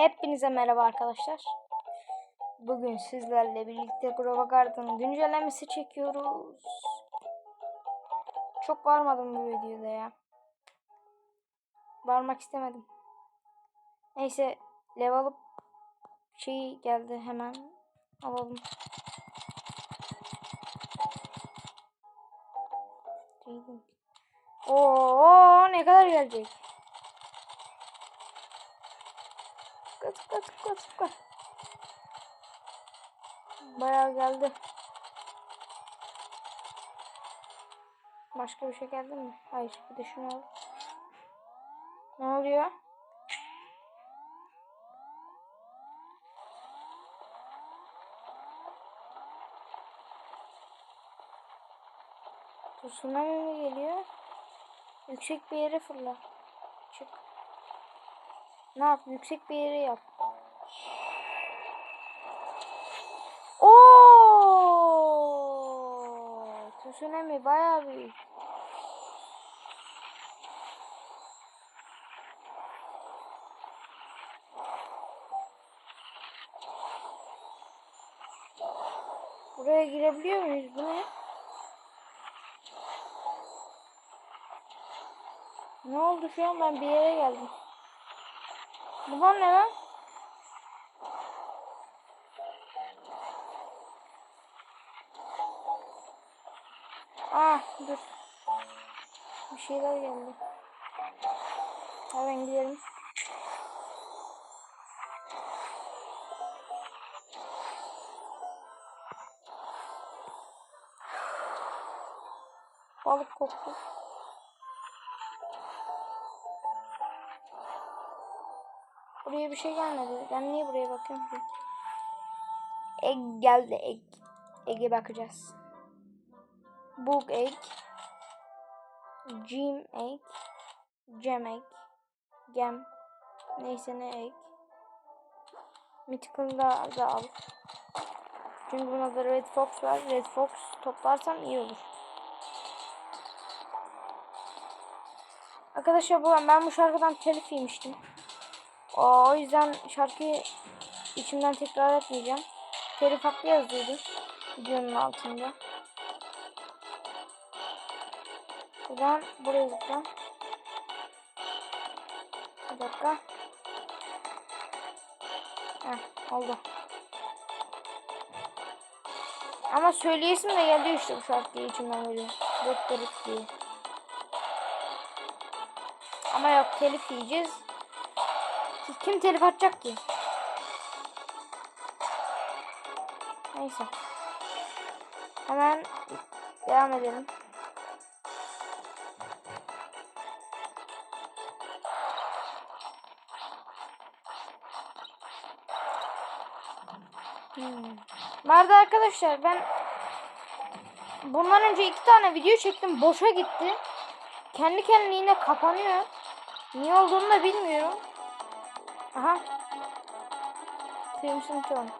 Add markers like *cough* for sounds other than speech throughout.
Hepinize merhaba arkadaşlar. Bugün sizlerle birlikte Grova Garden'ın güncellemesi çekiyoruz. Çok bağırmadım bu videoda ya. Bağırmak istemedim. Neyse level up şey geldi hemen alalım. Oo ne kadar gelecek? Bayağı geldi. Başka bir şey geldi mi? Hayır. Bir de şunu al. Ne oluyor? Tsunami mi geliyor? Yüksek bir yere fırla. Çık. Ne yap? Yüksek bir yere yap. Oo! Tsunami bayağı büyük. Buraya girebiliyor muyuz? Bu ne? Ne oldu şu an? Ben bir yere geldim. Bunlar ne lan? Ah dur. Bir şeyler geldi. Hemen gidelim. Balık koktu. Buraya bir şey gelmedi. Ben niye buraya bakıyorum ki? Egg geldi egg. Egg'e bakacağız. Bug egg. Gem egg. Gem egg. Gem. Neyse ne egg. Mythical'da da, al. Çünkü buna da Red Fox var. Red Fox toplarsam iyi olur. Arkadaşlar bu ben bu şarkıdan telif yemiştim. O yüzden şarkıyı içimden tekrar etmeyeceğim. Telif hakkı yazıyordu videonun altında. Buradan buraya zıpla. Bir dakika. Heh, oldu. Ama söyleyesim de geldi işte bu şarkıyı içimden böyle. Dört dört diye. Ama yok telif yiyeceğiz. Kim telif atacak ki? Neyse. Hemen devam edelim. Hmm. Arada arkadaşlar ben bundan önce iki tane video çektim. Boşa gitti. Kendi kendine kapanıyor. Niye olduğunu da bilmiyorum. Aha. Crimson Throne.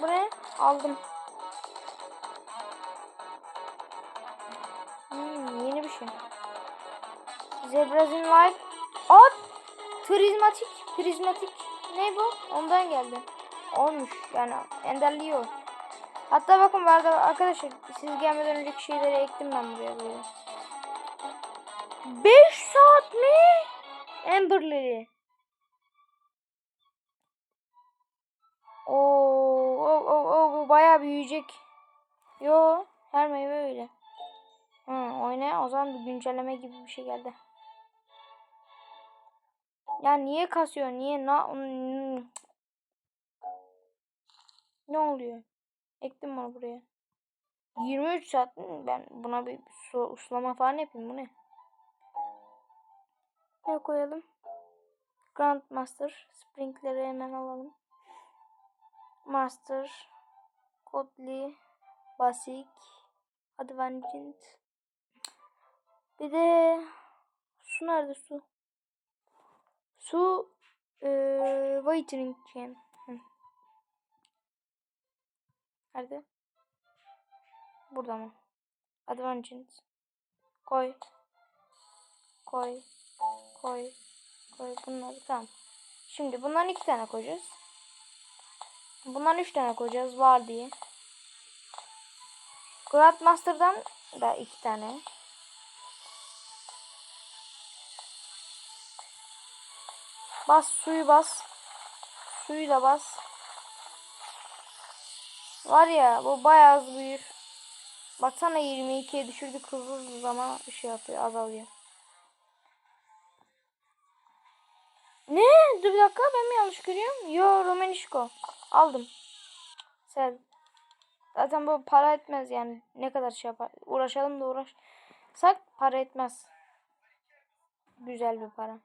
Bu ne? Aldım. Hmm, yeni bir şey. Zebrazin Light. At. Prizmatik. Prizmatik. Ne bu? Ondan geldi. Olmuş. Yani enderliyor. Hatta bakın vardı arkadaşlar siz gelmeden önceki şeyleri ektim ben buraya böyle. 5 saat mi? Amber'leri. Oo, o, o, o, bu bayağı büyüyecek. Yo, her meyve öyle. Hı, oyna o zaman bir güncelleme gibi bir şey geldi. Ya niye kasıyor? Niye? Na ne oluyor? Ektim bunu buraya. 23 saat mi? Ben buna bir su, uslama falan yapayım. Bu ne? Ne koyalım? Grandmaster. Sprinkleri hemen alalım. Master. Kodli. Basic. Advanced. Bir de su nerede su? Su ee, Whitening Gem. Nerede? Burada mı? Advanced. Koy. Koy. Koy. Koy bunları tamam. Şimdi bundan iki tane koyacağız. Bundan üç tane koyacağız var diye. Grandmaster'dan da iki tane. Bas suyu bas. Suyu da bas. Var ya bu bayağı hızlı büyür. Baksana 22'ye düşürdük hızlı hızlı zaman şey yapıyor azalıyor. Ne? Dur bir dakika ben mi yanlış görüyorum? Yo Romanişko. Aldım. Sel. Zaten bu para etmez yani. Ne kadar şey yapar. Uğraşalım da uğraşsak para etmez. Güzel bir para.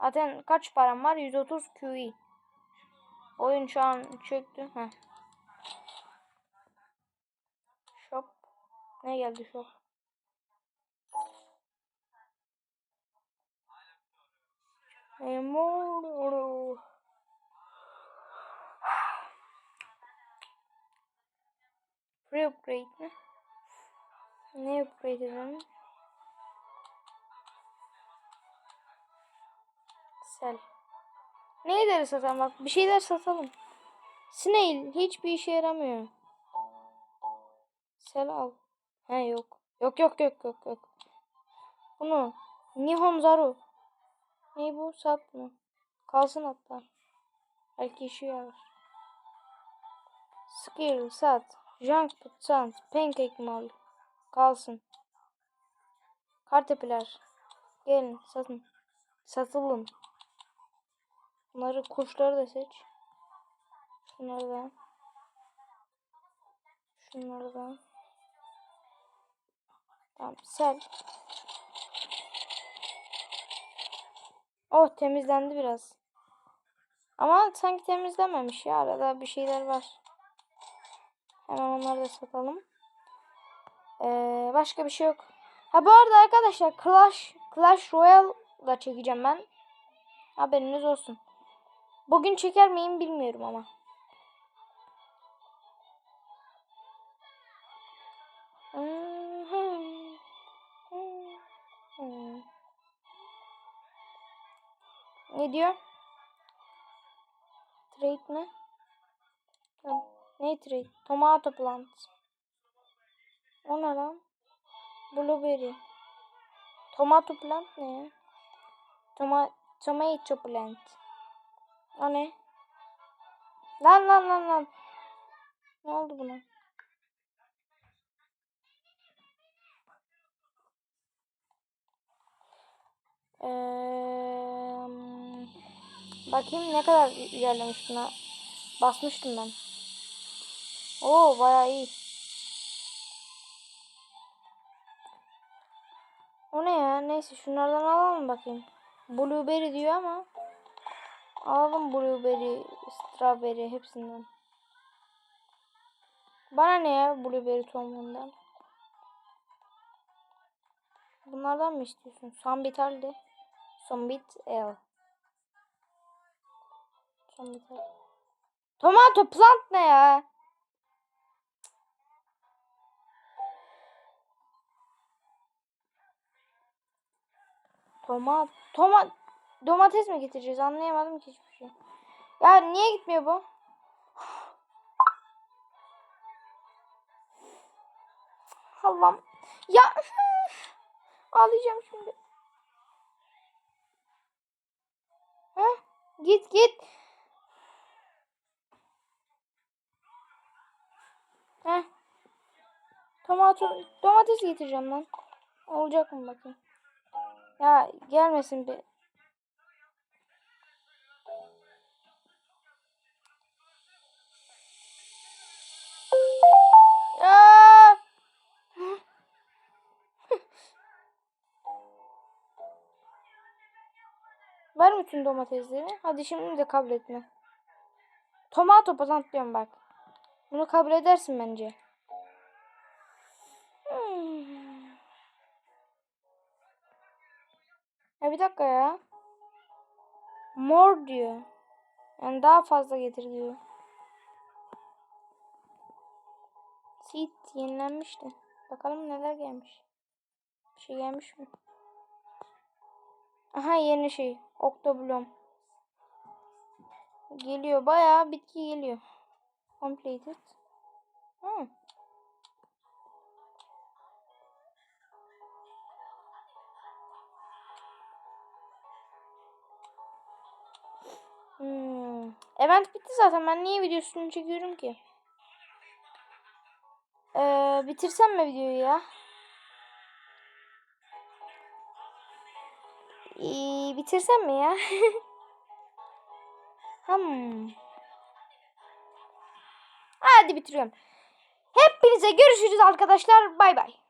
Zaten kaç param var? 130 QE. Oyun şu an çöktü. Heh. Ne geldi shop? Memoro. Free upgrade mi? Ne upgrade edelim? Sel. Neyleri satalım bak bir şeyler satalım. Snail hiçbir işe yaramıyor. Sel al. He yok. Yok yok yok yok yok. Bunu Nihon Zaru. Ne bu? Sat mı? Kalsın hatta. Belki işe yarar. Skill sat. Junk put sat. Pancake mall. Kalsın. Kartepiler. Gelin satın. Satılın. Bunları kuşları da seç. Şunları da. Tamam sel. Oh temizlendi biraz. Ama sanki temizlememiş ya. Arada bir şeyler var. Hemen onları da satalım. Ee, başka bir şey yok. Ha bu arada arkadaşlar Clash Clash Royale da çekeceğim ben. Haberiniz olsun. Bugün çeker miyim bilmiyorum ama. Ne diyor? Trade mi? Ne trade? Tomato plant. O ne lan? Blueberry. Tomato plant ne ya? Toma tomato plant. O ne? Lan lan lan lan. Ne oldu buna? Ee, bakayım ne kadar ilerlemiş buna. Basmıştım ben. Oo bayağı iyi. O ne ya? Neyse şunlardan alalım bakayım. Blueberry diyor ama. Alalım blueberry, strawberry hepsinden. Bana ne ya blueberry tohumundan? Bunlardan mı istiyorsun? Sambit halde. Sambit L. Tomato plant ne ya? Tomat, tomat, domates mi getireceğiz? Anlayamadım ki hiçbir şey. Ya niye gitmiyor bu? Allah'ım. Ya ağlayacağım şimdi. Heh, git git. Heh. Tomato, domates getireceğim lan. Olacak mı bakayım. Ya gelmesin bir. *laughs* Ver bütün domatesleri. Hadi şimdi de kabul etme. Tomato plant bak. Bunu kabul edersin bence. Bir dakika ya. More diyor. Yani daha fazla getir diyor. Seed yenilenmişti. Bakalım neler gelmiş. Bir şey gelmiş mi? Aha yeni şey. Octoblom. Geliyor bayağı bitki geliyor. Completed. Hmm. Hmm. Event bitti zaten. Ben niye videosunu çekiyorum ki? Ee, bitirsem mi videoyu ya? Ee, bitirsem mi ya? *laughs* hmm. Hadi bitiriyorum. Hepinize görüşürüz arkadaşlar. Bay bay.